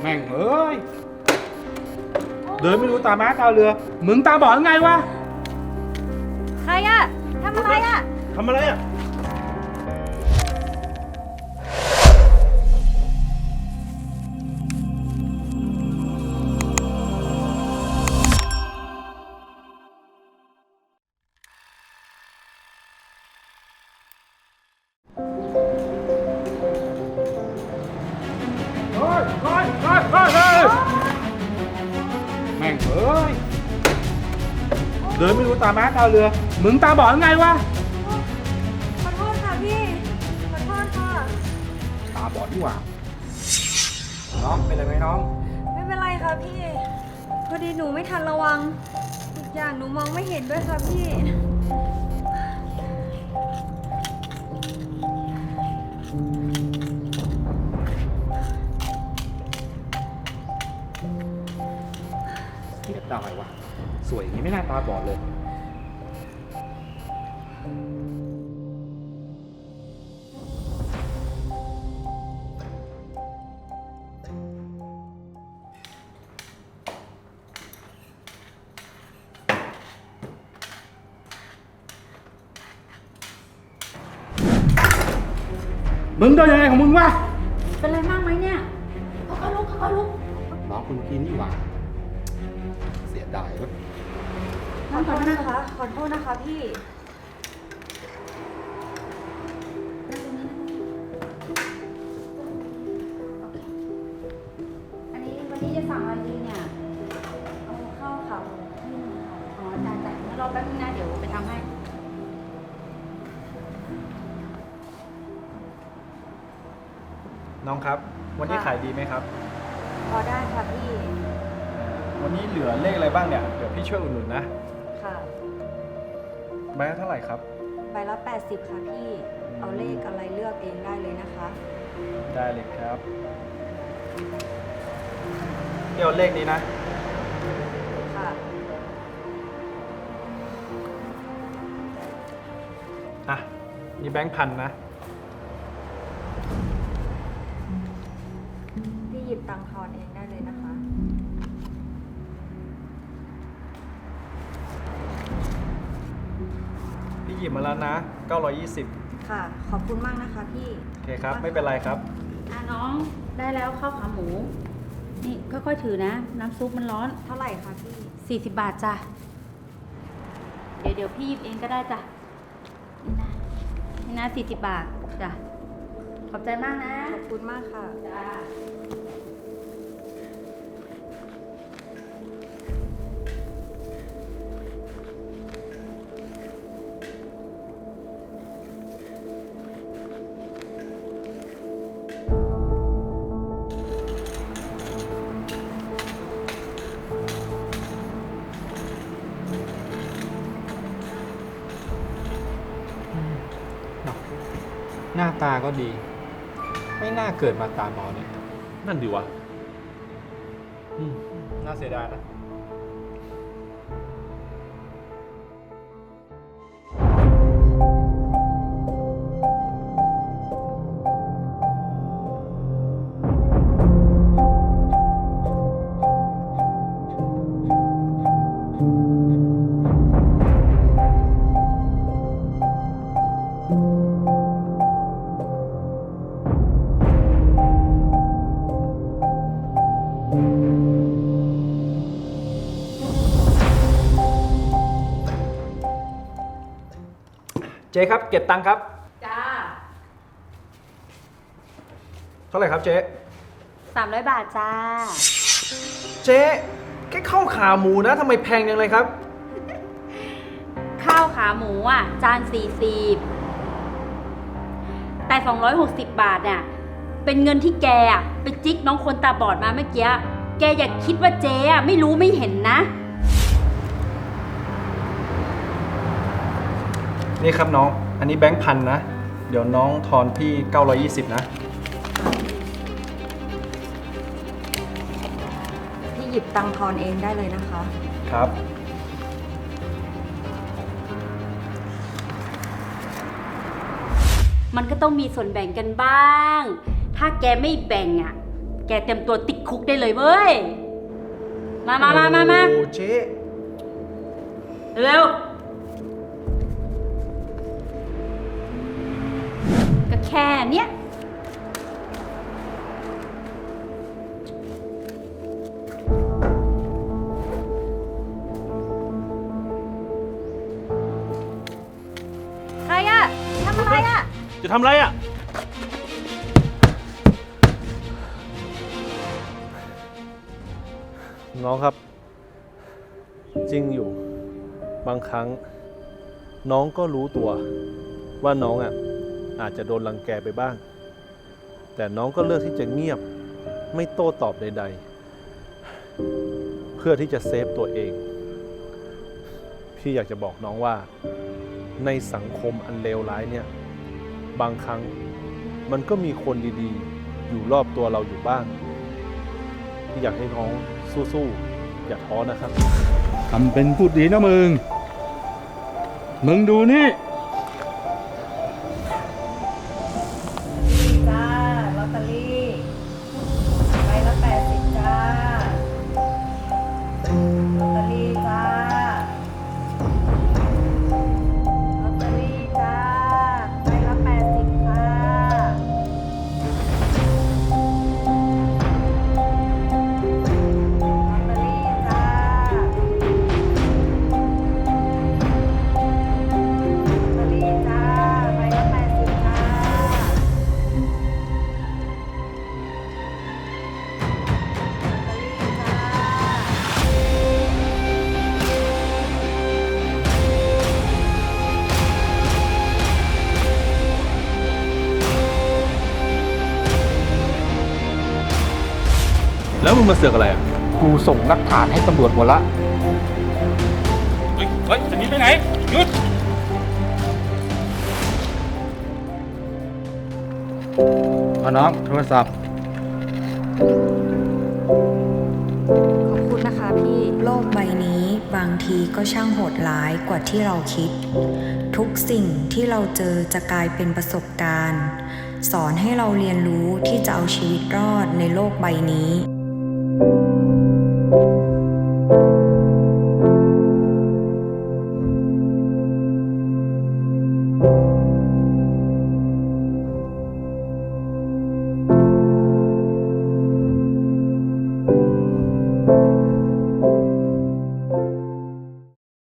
แม่งเอ้ย เดินไม่รู้ตาม้าตาเรือ มึงตาบอดไงวะใครอะทำอะไรอะทำอะไรอะ เฮ้ย เอ้ย เดินไม่รู้ตาม้าตาเรือ มึงตาบอดไงวะ ขอโทษค่ะพี่ ขอโทษค่ะ ตาบอดนี่หว่า น้องเป็นอะไรไหมน้อง ไม่เป็นไรค่ะพี่ พอดีหนูไม่ทันระวังอีกอย่างหนูมองไม่เห็นด้วยค่ะพี่ เสียดายวะ สวยอย่างนี้ไม่น่าตาบอดเลย มึงเดินยังไงของมึงวะ เป็นไรมากไหมเนี่ยค่อยๆลุกค่อยๆลุก น้องคุณกินนี่หว่า เสียดายวะขอโทษนะคะ ขอโทษนะคะพี่ อันนี้วันนี้จะสั่งอะไรดีเนี่ย เอาข้าวขาหมูที่หนึ่งค่ะอ๋อจ่ายจ่ายงั้นรอแป๊บนึงนะ เดี๋ยวไปทำให้ น้องครับ วันนี้ขายดีไหมครับ พอได้ค่ะพี่ วันนี้เหลือเลขอะไรบ้างเนี่ย เดี๋ยวพี่ช่วยอุดหนุนนะค่ะ ใบละเท่าไหร่ครับ ใบละ 80 ค่ะพี่ เอาเลขอะไรเลือกเองได้เลยนะคะ ได้เลยครับเดี๋ยวเลขนี้นะ ค่ะ อะ นี่แบงค์พันนะ พี่หยิบตังค์ทอนเองได้เลยนะคะ หยิบมาแล้วนะ 920ค่ะ ขอบคุณมากนะคะพี่โอเคครับ ไม่เป็นไรครับ อะน้องได้แล้วข้าวขาหมู นี่ค่อยๆถือนะ น้ำซุปมันร้อน เท่าไหร่คะพี่ 40 บาทจ้ะ เดี๋ยวเดี๋ยวพี่หยิบเองก็ได้จ้ะ นี่นะ นี่นะ40 บาทจ้ะ ขอบใจมากนะขอบคุณมากค่ะ จ้า หน้าตาก็ดี ไม่น่าเกิดมาตาบอดเนี่ย นั่นดีวะอืมน่าเสียดายนะ จ๊ครับ เก็บตังค์ครับ จ้าเท่าไหร่ครับเจ๊300บาทจ้า เจ๊แค่ข้าวขาหมูนะทำไมแพงจังเลยครับ ข้าวขาหมูอะ จาน40แต่ 260 บาทเนี่ยเป็นเงินที่แกอะไปจิกน้องคนตาบอดมาเมื่อกี้ แกอย่าคิดว่าเจ๊อะไม่รู้ไม่เห็นนะ นี่ครับน้อง อันนี้แบงค์พันนะ เดี๋ยวน้องทอนพี่ 920 นะ พี่หยิบตังค์ทอนเองได้เลยนะคะ ครับ มันก็ต้องมีส่วนแบ่งกันบ้าง ถ้าแกไม่แบ่งอะ แกเต็มตัวติดคุกได้เลยเว้ย มามามามามาโอ้เจ๊เร็ว แค่เนี้ยใครอะทำอะไรอะจะทำอะไรอะ น้องครับ จริงอยู่ บางครั้ง น้องก็รู้ตัวว่าน้องอะ อาจจะโดนรังแกไปบ้าง แต่น้องก็เลือกที่จะเงียบไม่โต้ตอบใด ๆ เพื่อที่จะเซฟตัวเอง พี่อยากจะบอกน้องว่า ในสังคมอันเลวร้ายเนี่ย บางครั้งมันก็มีคนดีๆ อยู่รอบตัวเราอยู่บ้าง พี่อยากให้น้องสู้ๆ อย่าท้อนะครับ ทำเป็นพูดดีนะมึง มึงดูนี่ แล้วมึงมาเสือกอะไรอะกูส่งหลักฐานให้ตำรวจหมดละ เฮ้ยเฮ้ยจะหนีไปไหนหยุด เอาน้องโทรศัพท์ ขอบคุณนะคะพี่ โลกใบนี้บางทีก็ช่างโหดร้ายกว่าที่เราคิด ทุกสิ่งที่เราเจอจะกลายเป็นประสบการณ์ สอนให้เราเรียนรู้ที่จะเอาชีวิตรอดในโลกใบนี้ ข